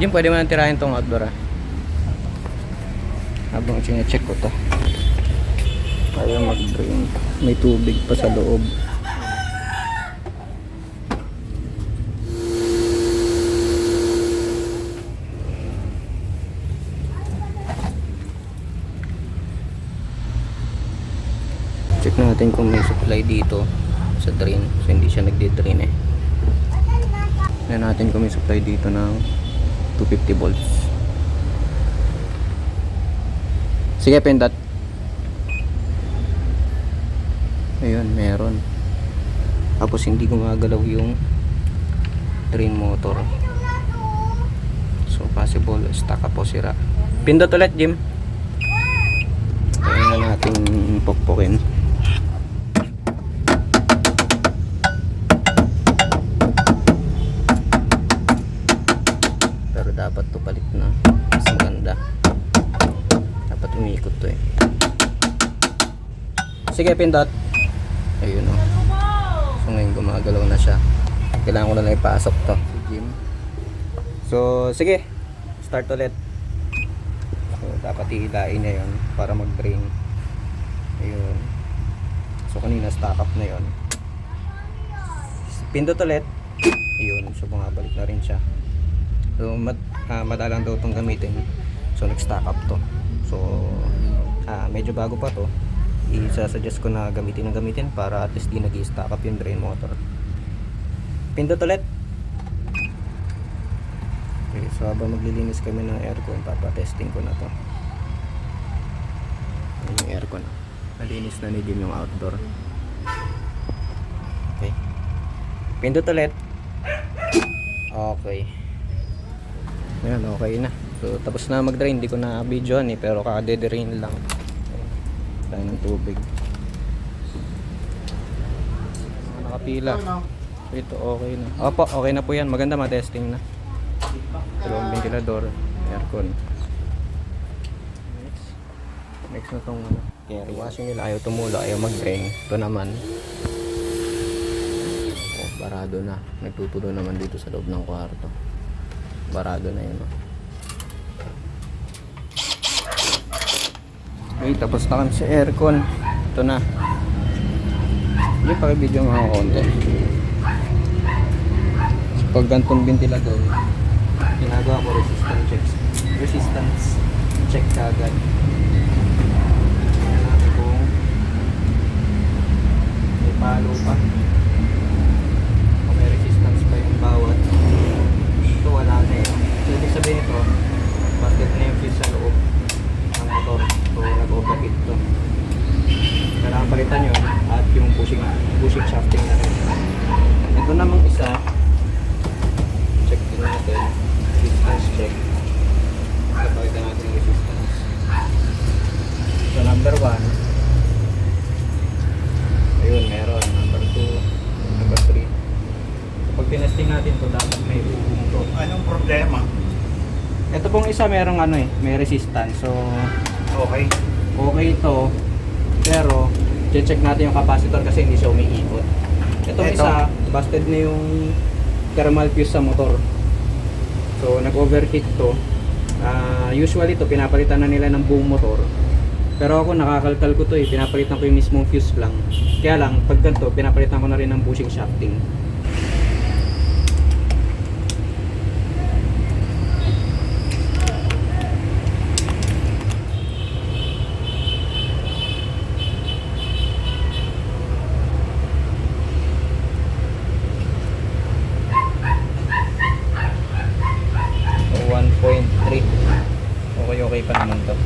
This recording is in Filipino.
Jim, pwede mo nang tirahin tong outdoor ah. Habang chinecheck ko to. Kaya mag-drain. May tubig pa sa loob. Check natin kung may supply dito sa drain. So hindi siya nagde-drain eh. Tingnan natin kung may supply dito ng 250 volts. Sige, pendat. Ayun, meron. Tapos hindi gumagalaw yung drain motor. So possible stuck up sira. Pindot ulit, Jim. Kaya na natin pokpokin. Dapat to palit na. Mas maganda. Dapat umiikot to eh. Sige, pindot. Ayun o. So ngayon gumagalaw na siya. Kailangan ko na lang ipasok to. Si. So, sige. Start ulit. So, dapat ihilain niya yun para mag-drain. Ayun. So, kanina stock up na yun. Pindot ulit. Ayun. So, bumabalik na rin siya. So, mad, ah, madalang daw itong gamitin. So, nag-stack up to. So, ah, medyo bago pa to. Isa-suggest ko na gamitin ng gamitin para at least di nag-stack up yung drain motor. Pindot ulit. Okay, so habang maglilinis kami ng aircon, papatesting ko na to. Yung aircon. Malinis na ni Jim yung outdoor. Okay. Pindot ulit. Okay. Ayan, okay na. So, tapos na mag-drain. Hindi ko na videoan eh, pero kaka-drain lang. Tayo ng tubig. Nakapila. Ito, okay na. Opo, okay na po yan. Maganda ma-testing na. Dalawang ventilador, aircon. Next. Next na tong ano. Carry washing nila ayaw tumulo, ayaw mag-drain. Ito naman. Oh, barado na. Nagtutulo naman dito sa loob ng kwarto. Barado na yun. Oh. Okay, tapos na kami sa aircon. Ito na. Hindi pa video mga konti. Pag gantong ventilador, ginagawa ko resistance checks. Resistance check kagad. Kung may palo pa. Kung may resistance pa yung bawat. Ito wala na yun. So, ibig sabihin ito, bakit na yung fuse sa loob ng motor. So, nag-overheat to. Kailangan palitan yun at yung bushing, bushing shafting na rin. Ito namang isa, check din natin. Resistance check. Kapagita natin yung resistance. So, number 1. Ayun, meron. Number 2. Number 3. Kapag tinesting natin to dapat may uhong to. Anong problema? Ito pong isa merong ano eh, may resistance. So, Okay. okay ito. Pero, check natin yung capacitor kasi hindi siya umiikot. Itong Ito. isa, busted na yung thermal fuse sa motor. So, nag-overheat to. Ah, usually to pinapalitan na nila ng buong motor. Pero ako nakakalkal ko to eh, pinapalitan ko yung mismong fuse lang. Kaya lang, pag ganito, pinapalitan ko na rin ng bushing shafting. Pa naman.